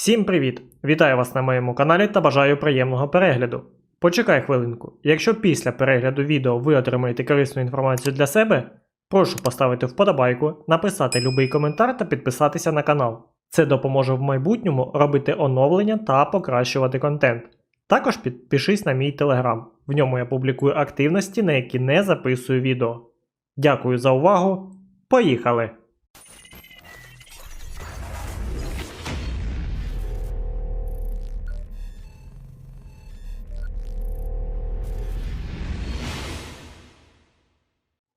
Всім привіт! Вітаю вас на моєму каналі та бажаю приємного перегляду. Почекай хвилинку. Якщо після перегляду відео ви отримаєте корисну інформацію для себе, прошу поставити вподобайку, написати любий коментар та підписатися на канал. Це допоможе в майбутньому робити оновлення та покращувати контент. Також підпишись на мій телеграм. В ньому я публікую активності, на які не записую відео. Дякую за увагу. Поїхали!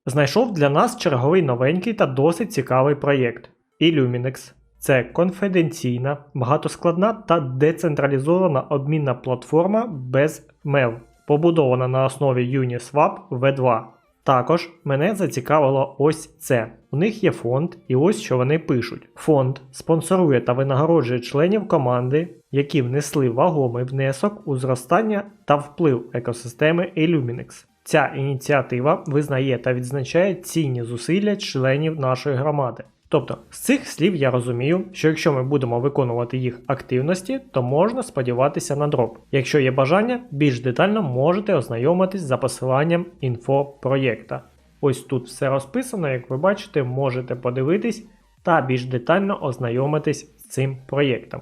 Знайшов для нас черговий новенький та досить цікавий проєкт Illuminex. Це конфіденційна, багатоскладна та децентралізована обмінна платформа без мел, побудована на основі Uniswap V2. Також мене зацікавило ось це. У них є фонд, і ось що вони пишуть. Фонд спонсорує та винагороджує членів команди, які внесли вагомий внесок у зростання та вплив екосистеми Illuminex. Ця ініціатива визнає та відзначає цінні зусилля членів нашої громади. Тобто, з цих слів я розумію, що якщо ми будемо виконувати їх активності, то можна сподіватися на дроп. Якщо є бажання, більш детально можете ознайомитись за посиланням інфо проєкта. Ось тут все розписано, як ви бачите, можете подивитись та більш детально ознайомитись з цим проєктом.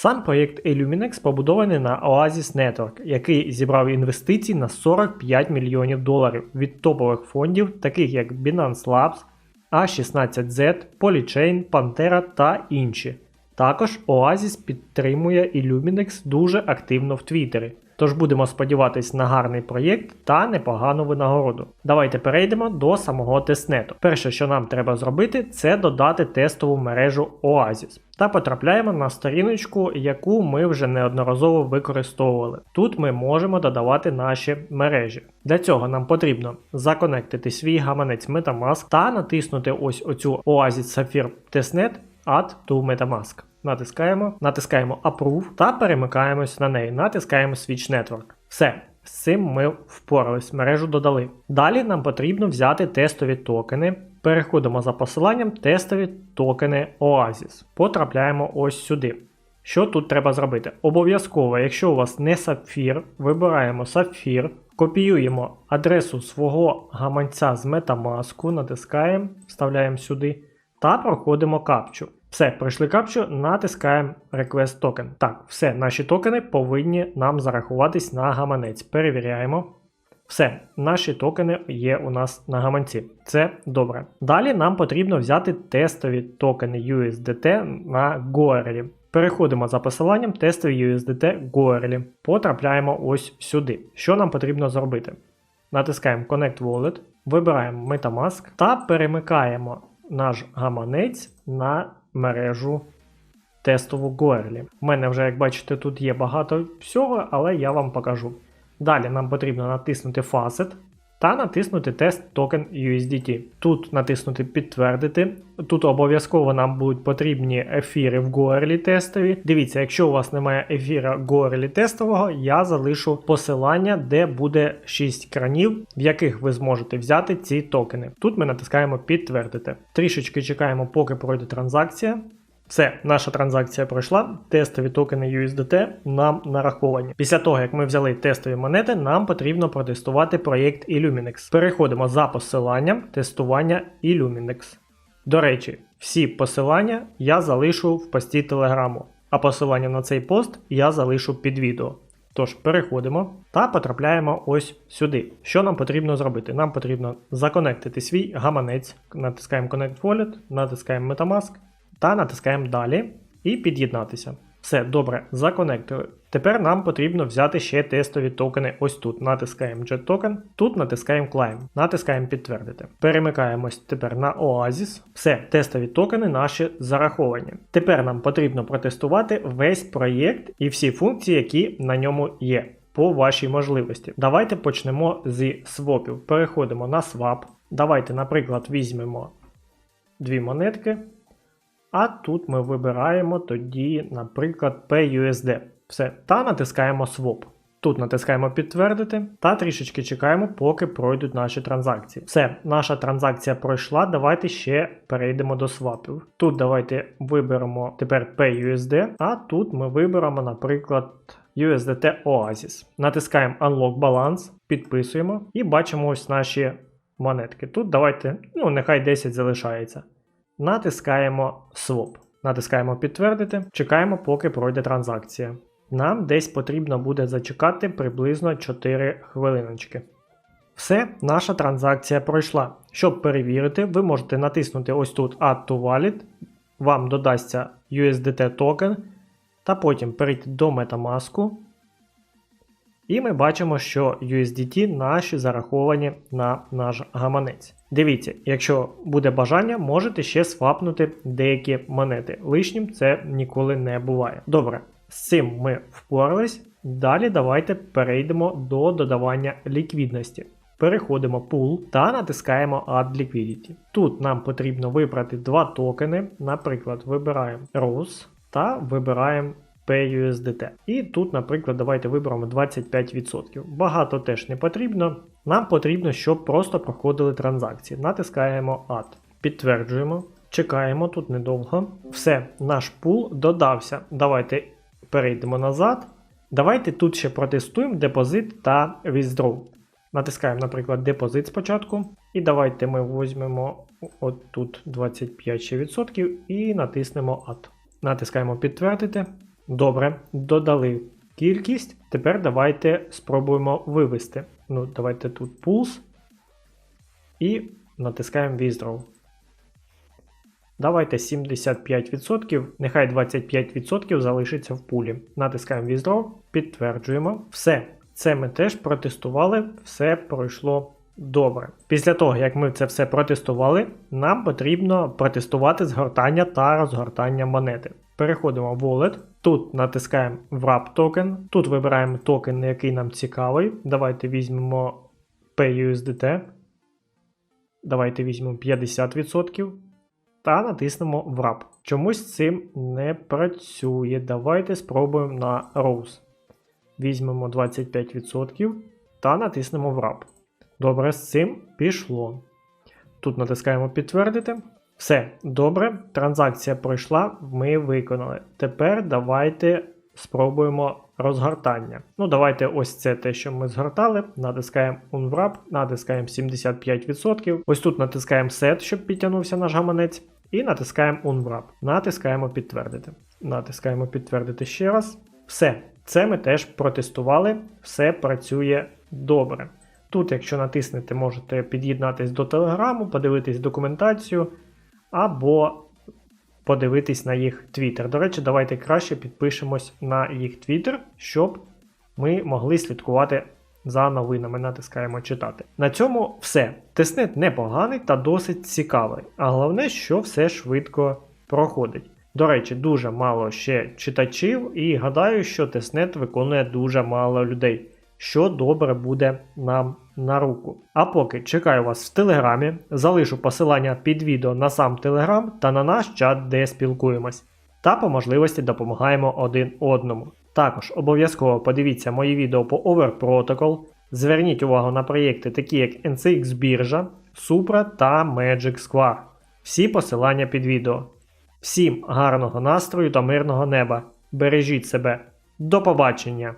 Сам проєкт Illuminex побудований на Oasis Network, який зібрав інвестицій на 45 мільйонів доларів від топових фондів, таких як Binance Labs, A16Z, Polychain, Pantera та інші. Також Oasis підтримує Illuminex дуже активно в Твіттері. Тож будемо сподіватись на гарний проєкт та непогану винагороду. Давайте перейдемо до самого тестнету. Перше, що нам треба зробити, це додати тестову мережу Oasis. Та потрапляємо на сторіночку, яку ми вже неодноразово використовували. Тут ми можемо додавати наші мережі. Для цього нам потрібно законектити свій гаманець Metamask та натиснути ось оцю Oasis Sapphire Testnet Add to Metamask. Натискаємо, натискаємо Approve та перемикаємось на неї. Натискаємо Switch Network. Все, з цим ми впорались, мережу додали. Далі нам потрібно взяти тестові токени. Переходимо за посиланням тестові токени Oasis. Потрапляємо ось сюди. Що тут треба зробити? Обов'язково, якщо у вас не сапфір, вибираємо сапфір, копіюємо адресу свого гаманця з Metamask, натискаємо, вставляємо сюди та проходимо капчу. Все, пройшли капчу, натискаємо Request Token. Так, все, наші токени повинні нам зарахуватись на гаманець. Перевіряємо. Все, наші токени є у нас на гаманці. Це добре. Далі нам потрібно взяти тестові токени USDT на Goerli. Переходимо за посиланням тестові USDT Goerli. Потрапляємо ось сюди. Що нам потрібно зробити? Натискаємо Connect Wallet, вибираємо Metamask та перемикаємо наш гаманець на мережу тестову Goerli. У мене вже, як бачите, тут є багато всього, але я вам покажу. Далі нам потрібно натиснути Facet та натиснути тест токен USDT. Тут натиснути Підтвердити. Тут обов'язково нам будуть потрібні ефіри в Goerli тестові. Дивіться, якщо у вас немає ефіра Goerli тестового, я залишу посилання, де буде 6 кранів, в яких ви зможете взяти ці токени. Тут ми натискаємо Підтвердити. Трішечки чекаємо, поки пройде транзакція. Все, наша транзакція пройшла. Тестові токени USDT нам нараховані. Після того, як ми взяли тестові монети, нам потрібно протестувати проєкт Illuminex. Переходимо за посиланням тестування Illuminex. До речі, всі посилання я залишу в пості телеграму, а посилання на цей пост я залишу під відео. Тож переходимо та потрапляємо ось сюди. Що нам потрібно зробити? Нам потрібно законектити свій гаманець, натискаємо Connect Wallet, натискаємо Metamask та натискаємо далі і під'єднатися. Все, добре, законектили. Тепер нам потрібно взяти ще тестові токени ось тут. Натискаємо Jet Token, тут натискаємо Climb, натискаємо підтвердити. Перемикаємось тепер на Oasis. Все, тестові токени наші зараховані. Тепер нам потрібно протестувати весь проєкт і всі функції, які на ньому є. По вашій можливості. Давайте почнемо з свопів. Переходимо на swap. Давайте, наприклад, візьмемо дві монетки. А тут ми вибираємо тоді, наприклад, PUSD. Все. Та натискаємо Swap. Тут натискаємо підтвердити та трішечки чекаємо, поки пройдуть наші транзакції. Все, наша транзакція пройшла. Давайте ще перейдемо до свапів. Тут давайте виберемо тепер PUSD, а тут ми виберемо, наприклад. USDT Oasis. Натискаємо Unlock Balance, підписуємо і бачимо ось наші монетки. Тут давайте, ну, нехай 10 залишається. Натискаємо Swap. Натискаємо підтвердити, чекаємо, поки пройде транзакція. Нам десь потрібно буде зачекати приблизно 4 хвилиночки. Все, наша транзакція пройшла. Щоб перевірити, ви можете натиснути ось тут Add to Wallet, вам додасться USDT токен, та потім перейти до Metamask. І ми бачимо, що USDT наші зараховані на наш гаманець. Дивіться, якщо буде бажання, можете ще свапнути деякі монети. Лишнім це ніколи не буває. Добре, з цим ми впорались. Далі давайте перейдемо до додавання ліквідності. Переходимо Pool та натискаємо Add Liquidity. Тут нам потрібно вибрати два токени. Наприклад, вибираємо ROSE та вибираємо PUSDT. І тут, наприклад, давайте виберемо 25%. Багато теж не потрібно. Нам потрібно, щоб просто проходили транзакції. Натискаємо Add. Підтверджуємо. Чекаємо тут недовго. Все, наш пул додався. Давайте перейдемо назад. Давайте тут ще протестуємо депозит та withdraw. Натискаємо, наприклад, депозит спочатку. І давайте ми візьмемо от тут 25% і натиснемо Add. Натискаємо підтвердити. Добре, додали кількість. Тепер давайте спробуємо вивести. Ну, давайте тут Pulse. І натискаємо Withdraw. Давайте 75%, нехай 25% залишиться в пулі. Натискаємо Withdraw, підтверджуємо. Все. Це ми теж протестували, все пройшло добре. Після того, як ми це все протестували, нам потрібно протестувати згортання та розгортання монети. Переходимо в Wallet. Тут натискаємо Wrap токен. Тут вибираємо токен, який нам цікавий. Давайте візьмемо PUSDT. Давайте візьмемо 50%. Та натиснемо Wrap. Чомусь цим не працює. Давайте спробуємо на Rose. Візьмемо 25% та натиснемо Wrap. Добре, з цим пішло. Тут натискаємо підтвердити. Все, добре, транзакція пройшла, ми виконали. Тепер давайте спробуємо розгортання. Ну, давайте ось це те, що ми згортали. Натискаємо Unwrap, натискаємо 75%. Ось тут натискаємо Set, щоб підтягнувся наш гаманець. І натискаємо Unwrap. Натискаємо підтвердити. Натискаємо підтвердити ще раз. Все, це ми теж протестували, все працює добре. Тут, якщо натиснете, можете під'єднатись до Телеграму, подивитись документацію або подивитись на їх Twitter. До речі, давайте краще підпишемось на їх Twitter, щоб ми могли слідкувати за новинами. Натискаємо читати. На цьому все. Тестнет непоганий та досить цікавий. А головне, що все швидко проходить. До речі, дуже мало ще читачів, і гадаю, що тестнет виконує дуже мало людей що добре буде нам на руку. А поки чекаю вас в телеграмі, залишу посилання під відео на сам телеграм та на наш чат, де спілкуємось, та по можливості допомагаємо один одному. Також обов'язково подивіться мої відео по Over Protocol, зверніть увагу на проєкти, такі як NCX біржа, Supra та Magic Square. Всі посилання під відео. Всім гарного настрою та мирного неба. Бережіть себе. До побачення!